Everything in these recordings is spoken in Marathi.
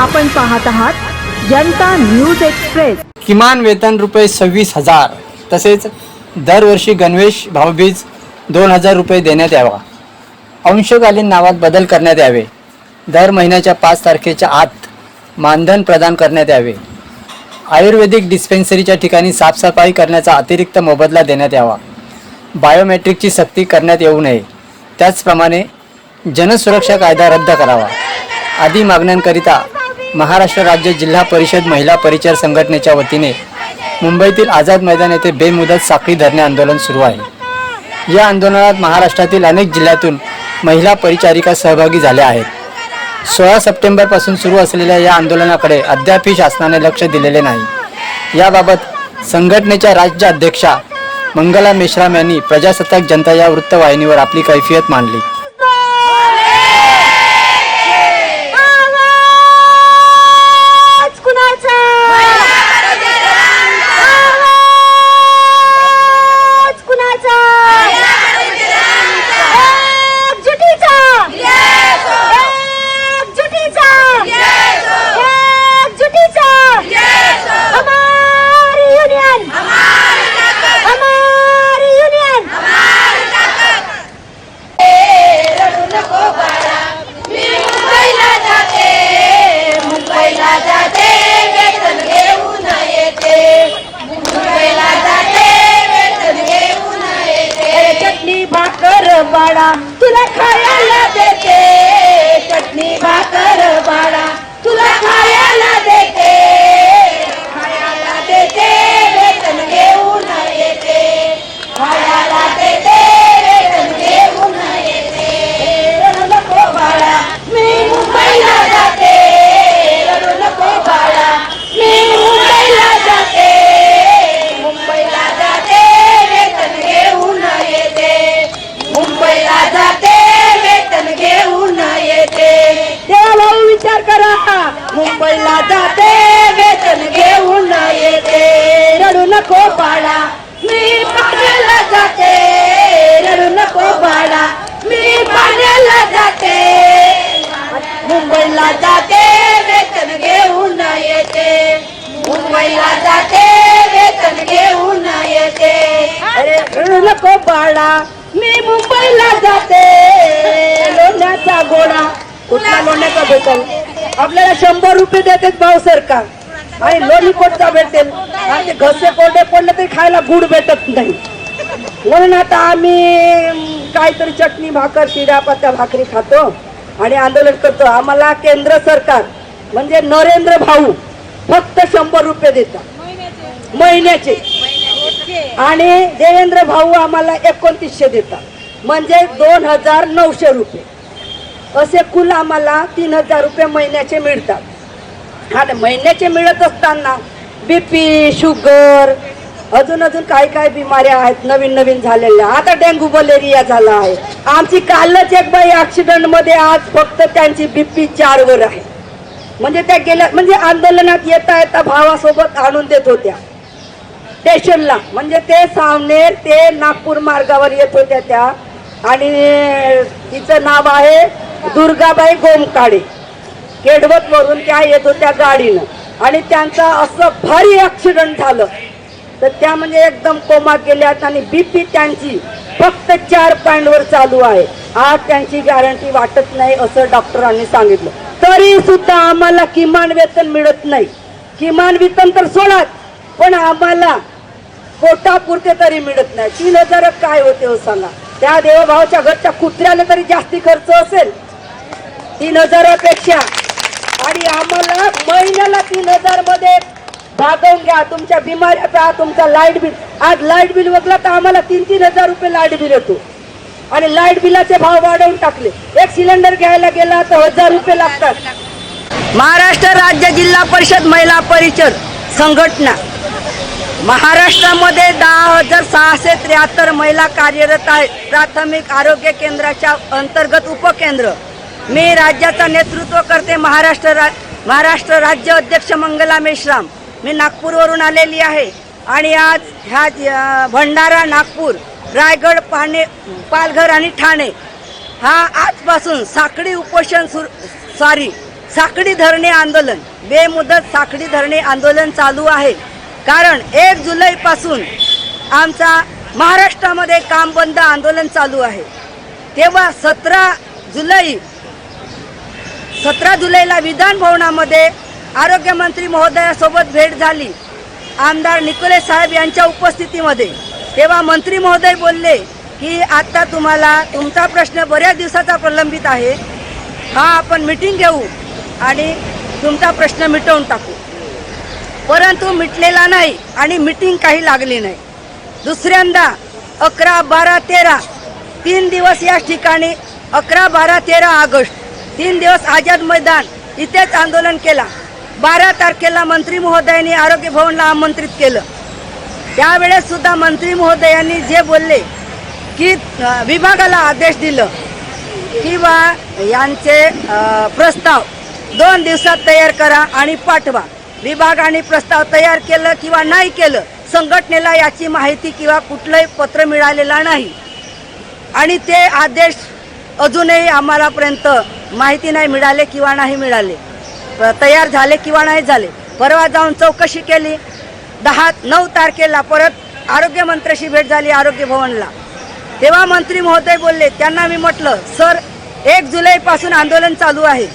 आपण पाहत आहात जनता न्यूज एक्सप्रेस. किमान वेतन रुपये सव्वीस हजार तसेच दरवर्षी गणवेश भाऊबीज दोन हजार रुपये देण्यात यावा. अंशकालीन नावात बदल करण्यात यावे. दर महिन्याच्या पाच तारखेच्या आत मानधन प्रदान करण्यात यावे. आयुर्वेदिक डिस्पेन्सरीच्या ठिकाणी साफसफाई करण्याचा अतिरिक्त मोबदला देण्यात यावा. बायोमेट्रिकची सक्ती करण्यात येऊ नये. त्याचप्रमाणे जनसुरक्षा कायदा रद्द करावा. आदी मागण्यांकरिता महाराष्ट्र राज्य जिल्हा परिषद महिला परिचर संघटनेच्या वतीने मुंबईतील आझाद मैदान येथे बेमुदत साखळी धरणे आंदोलन सुरू आहे. या आंदोलनात महाराष्ट्रातील अनेक जिल्ह्यातून महिला परिचारिका सहभागी झाल्या आहेत. सोळा सप्टेंबरपासून सुरू असलेल्या या आंदोलनाकडे अद्यापही शासनाने लक्ष दिलेले नाही. याबाबत संघटनेच्या राज्य अध्यक्षा मंगला मेश्राम यांनी प्रजासत्ताक जनता या वृत्तवाहिनीवर आपली कैफियत मांडली आवाज कुणाचा आवाज कुणाचा एकजुटीचा एकजुटीचा एकजुटीचा हमारी युनियन हमारी युनियन मुंबईला जाते मुंबईला जाते वेतन घेऊन येते मुंबईला जाते वेतन घेऊन येते चटणी भाकर बाळा. तुला खायला देते. चटणी भाकर बाळा. मुंबईला जाते वेतन घेऊन येते. रडू नको बाळा मी पाण्याला जाते. रडू नको बाळा मी पाण्याला जाते. मुंबईला जाते वेतन घेऊन येते. मुंबईला जाते वेतन घेऊन येते. रडू नको बाळा मी मुंबईला जाते. लोण्याचा गोडा कुठला लोण्याचा भेटल? आपल्याला शंभर रुपये देतात भाऊ सरकार. आणि लोणी कोणता भेटेल. आणि ते घसे कोरडे पडले तरी खायला गुड भेटत नाही. म्हणून आता आम्ही काहीतरी चटणी भाकर शिरा पत्या भाकरी खातो आणि आंदोलन करतो. आम्हाला केंद्र सरकार म्हणजे नरेंद्र भाऊ फक्त शंभर रुपये देतात. महिन्याचे. आणि देवेंद्र भाऊ आम्हाला एकोणतीसशे देतात. म्हणजे दोन हजार नऊशे रुपये. असे कुल आम्हाला तीन हजार रुपये महिन्याचे मिळतात. आणि महिन्याचे मिळत असताना बी पी शुगर अजून अजून काही काही बिमाऱ्या आहेत नवीन नवीन झालेल्या. आता डेंग्यू मलेरिया झाला आहे. आमची कालच एक बाई ऍक्सिडेंटमध्ये आज फक्त त्यांची बी पी चारवर आहे. म्हणजे त्या गेल्या म्हणजे आंदोलनात येता येता भावासोबत आणून देत होत्या. स्टेशनला. म्हणजे ते सावनेर ते नागपूर मार्गावर येत होत्या त्या. आणि तिचं नाव आहे दुर्गाबाई गोमकाडे. केडवत वरून त्या येत होत्या गाडीनं. आणि त्यांचा असं भारी ऍक्सिडेंट झालं. तर त्या म्हणजे एकदम कोमात गेल्यात आणि बीपी त्यांची फक्त चार पॉईंटवर चालू आहे. आज त्यांची गॅरंटी वाटत नाही असं डॉक्टरांनी सांगितलं. तरी सुद्धा आम्हाला किमान वेतन मिळत नाही. किमान वेतन तर सोडाच पण आम्हाला पोटापुरते तरी मिळत नाही. तीन हजार काय होते हो सांगा. त्या देवभावाच्या घरच्या कुत्र्याला तरी जास्ती खर्च असेल. तीन हजारापेक्षा. आणि आम्हाला महिन्याला तीन हजारमध्ये भागवून घ्या. तुमच्या बिमाऱ्या पहा तुमचा लाइट बिल. आज लाइट बिल वगळा तर आम्हाला तीन तीन हजार रुपये लाइट बिल येतो. आणि लाइट बिलाचे भाव वाढवून टाकले. एक सिलेंडर घ्यायला गेला तर हजार रुपये लागतात. महाराष्ट्र राज्य जिल्हा परिषद महिला परिषद संघटना. महाराष्ट्रामध्ये दहा हजार सहाशे त्र्याहत्तर महिला कार्यरत आहेत. प्राथमिक आरोग्य केंद्राच्या अंतर्गत उपकेंद्र. मी राज्याचा नेतृत्व करते. महाराष्ट्र रा महाराष्ट्र राज्य अध्यक्ष मंगला मेश्राम. मी नागपूरवरून आलेली आहे. आणि आज ह्या भंडारा नागपूर रायगड पाणे पालघर आणि ठाणे हा आजपासून साखळी उपोषण सुरू सॉरी साखळी धरणे आंदोलन बेमुदत साखळी धरणे आंदोलन चालू आहे. कारण एक जुलैपासून आमचा महाराष्ट्रामध्ये काम बंद आंदोलन चालू आहे. तेव्हा सतरा जुलै सतरा जुलैला विधान भवनामध्ये आरोग्यमंत्री महोदयासोबत भेट झाली. आमदार निकोले साहेब यांच्या उपस्थितीमध्ये. तेव्हा मंत्री महोदय बोलले की आत्ता तुम्हाला तुमचा प्रश्न बऱ्याच दिवसाचा प्रलंबित आहे. हा आपण मिटिंग घेऊ आणि तुमचा प्रश्न मिटवून टाकू. परंतु मिटलेला नाही आणि मिटिंग काही लागली नाही. दुसऱ्यांदा अकरा बारा तेरा तीन दिवस या ठिकाणी अकरा बारा तेरा ऑगस्ट तीन दिवस आझाद मैदान इथेच आंदोलन केला. बारा तारखेला मंत्री महोदयांनी आरोग्य भवनला आमंत्रित केलं. त्यावेळेस सुद्धा मंत्री महोदयांनी जे बोलले की विभागाला आदेश दिलं किंवा यांचे प्रस्ताव दोन दिवसात तयार करा आणि पाठवा. विभागाने प्रस्ताव तयार केलं किंवा नाही केलं संघटनेला याची माहिती किंवा कुठलंही पत्र मिळालेलं नाही. आणि ते आदेश अजूनही आम्हालापर्यंत माहिती नाही मिळाले किंवा नाही मिळाले. तयार झाले किंवा नाही झाले. परवा जाऊन चौकशी केली. दहा नऊ तारखेला परत आरोग्यमंत्र्याशी भेट झाली आरोग्य भवनला. तेव्हा मंत्री महोदय बोलले त्यांना मी म्हटलं सर एक जुलैपासून आंदोलन चालू आहे.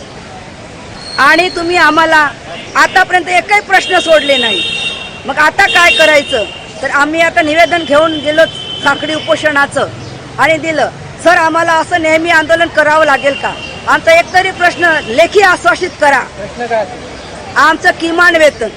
आणि तुम्ही आम्हाला आतापर्यंत एकही प्रश्न सोडले नाही. मग आता काय करायचं? तर आम्ही आता निवेदन घेऊन गेलो साखळी उपोषणाचं. आणि दिलं सर आम्हाला असं नेहमी आंदोलन करावं लागेल का? आमचा एकतरी प्रश्न लेखी आश्वासित करा. प्रश्न काय असेल? आमचं किमान वेतन.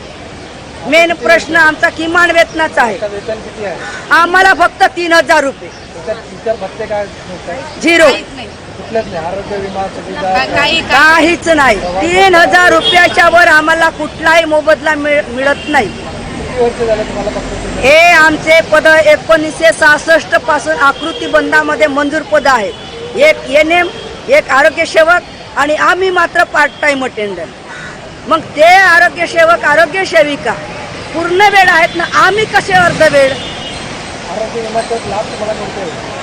मेन प्रश्न आमचा किमान वेतनाचा आहे. वेतन किती आहे? आम्हाला फक्त तीन हजार रुपये. त्याच्यात इतर भत्ते काय मिळतात झिरो. कुठलंच नाही. आरोग्य विमा सुविधा काहीच नाही. तीन हजार रुपयाच्या वर आम्हाला कुठलाही मोबदला मिळ- मिळत नाही. किती वर्ष झालं तुम्हाला फक्त हे आमचे पद एकोणीसशे सहासष्टपासून आकृती बंधामध्ये मंजूर पद आहेत एक एन एम एक आरोग्य सेवक आणि आम्ही मात्र पार्ट टाइम अटेंडंट मग ते आरोग्य सेवक आरोग्य सेविका पूर्ण वेळ आहेत ना आम्ही कसे अर्ध वेळ?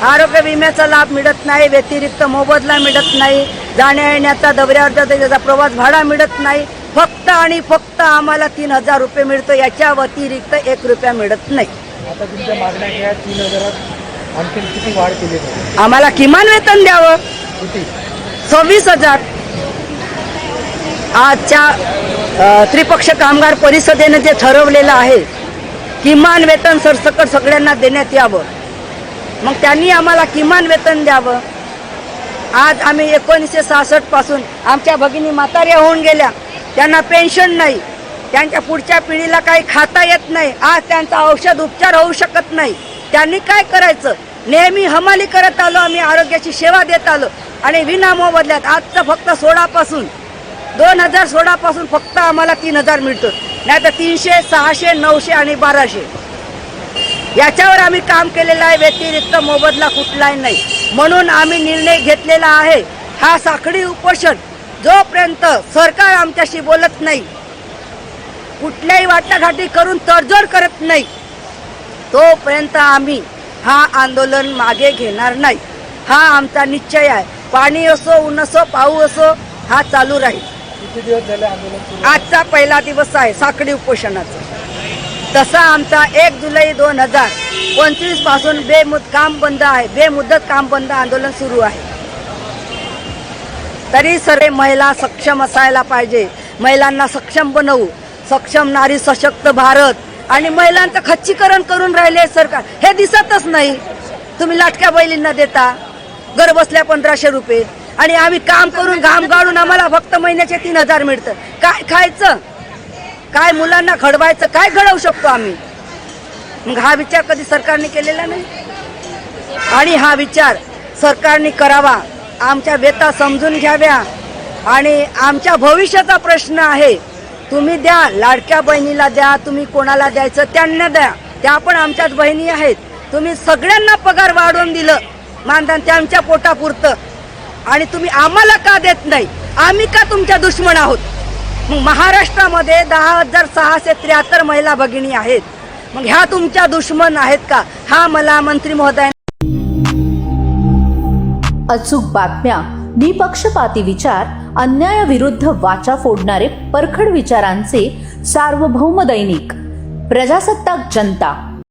आरोग्य विम्याचा लाभ मिळत नाही व्यतिरिक्त मोबदला मिळत नाही जाण्या येण्याचा दौऱ्यावरचा त्याचा प्रवास भाडा मिळत नाही. फक्त आणि फक्त आम्हाला तीन हजार रुपये मिळतो याच्या व्यतिरिक्त एक रुपया मिळत नाही. आता तुमच्या मागण्या काय आहेत? तीन हजारात आणखी किती वाढ केली पाहिजे? आम्हाला किमान वेतन द्यावं. सव्वीस हजार. आजच्या त्रिपक्ष कामगार परिषदेनं जे ठरवलेलं आहे किमान वेतन सरसकट सगळ्यांना देण्यात यावं. मग त्यांनी आम्हाला किमान वेतन द्यावं. आज आम्ही एकोणीसशे सहासष्टपासून आमच्या भगिनी म्हाताऱ्या होऊन गेल्या. त्यांना पेन्शन नाही. त्यांच्या पुढच्या पिढीला काही खाता येत नाही. आज त्यांचा औषध उपचार होऊ शकत नाही. त्यांनी काय करायचं? नेहमी हमाली करत आलो आम्ही. आरोग्याची सेवा देत आलो. आणि विना मोबदल्यात आजचं फक्त सोळापासून. दोन हजार सोळापासून फक्त आम्हाला तीन हजार मिळतो. नाही तर तीनशे सहाशे नऊशे आणि बाराशे. याच्यावर आम्ही काम केलेलं आहे. व्यतिरिक्त मोबदला कुठलाही नाही. म्हणून आम्ही निर्णय घेतलेला आहे. हा साखळी उपोषण जोपर्यंत सरकार आमच्याशी बोलत नाही कुठल्याही वाटाघाटी करून तडजोड करत नाही तोपर्यंत आम्ही हा आंदोलन मागे घेणार नाही. हा आमचा निश्चय आहे. पाणी असो ऊन असो पाऊस असो हा चालू राहील. किती दिवस झाले आंदोलन सुरू आजचा पहिला दिवस आहे साखळी उपोषणाचा. तसा आमचा एक जुलै दोन हजार पंचवीसपासून बेमुद काम बंद आहे बेमुदत काम बंद आंदोलन सुरू आहे. तरी सर्व महिला सक्षम असायला पाहिजे. महिलांना सक्षम बनवू सक्षम नारी सशक्त भारत आणि महिलांचं खच्चीकरण करून राहिले सरकार. हे दिसतच नाही. तुम्ही लाटक्या बैलींना देता. घर बसल्या पंधराशे रुपये. आणि आम्ही काम करून घाम गाळून आम्हाला फक्त महिन्याचे तीन हजार मिळतं. काय खायचं? काय मुलांना घडवायचं काय घडवू शकतो आम्ही? मग हा विचार कधी सरकारने केलेला नाही? आणि हा विचार सरकारने करावा. आमच्या व्यथा समजून घ्याव्या. आणि आमच्या भविष्याचा प्रश्न आहे तुम्ही द्या लाडक्या बहिणीला द्या तुम्ही कोणाला द्यायचं त्यांना द्या. त्या पण आमच्याच बहिणी आहेत. तुम्ही सगळ्यांना पगार वाढवून दिलं. मानधन त्यांच्या पोटापुरतं. आणि तुम्ही आम्हाला का देत नाही? आम्ही का तुमच्या दुश्मन आहोत? मग महाराष्ट्रामध्ये दहा हजार सहाशे त्र्याहत्तर महिला भगिनी आहेत. मग ह्या तुमच्या दुश्मन आहेत का? हा मला मंत्री महोदय अचूक बातम्या निपक्षपाती विचार अन्यायाविरुद्ध वाचा फोडणारे परखड विचारांचे सार्वभौम दैनिक प्रजासत्ताक जनता.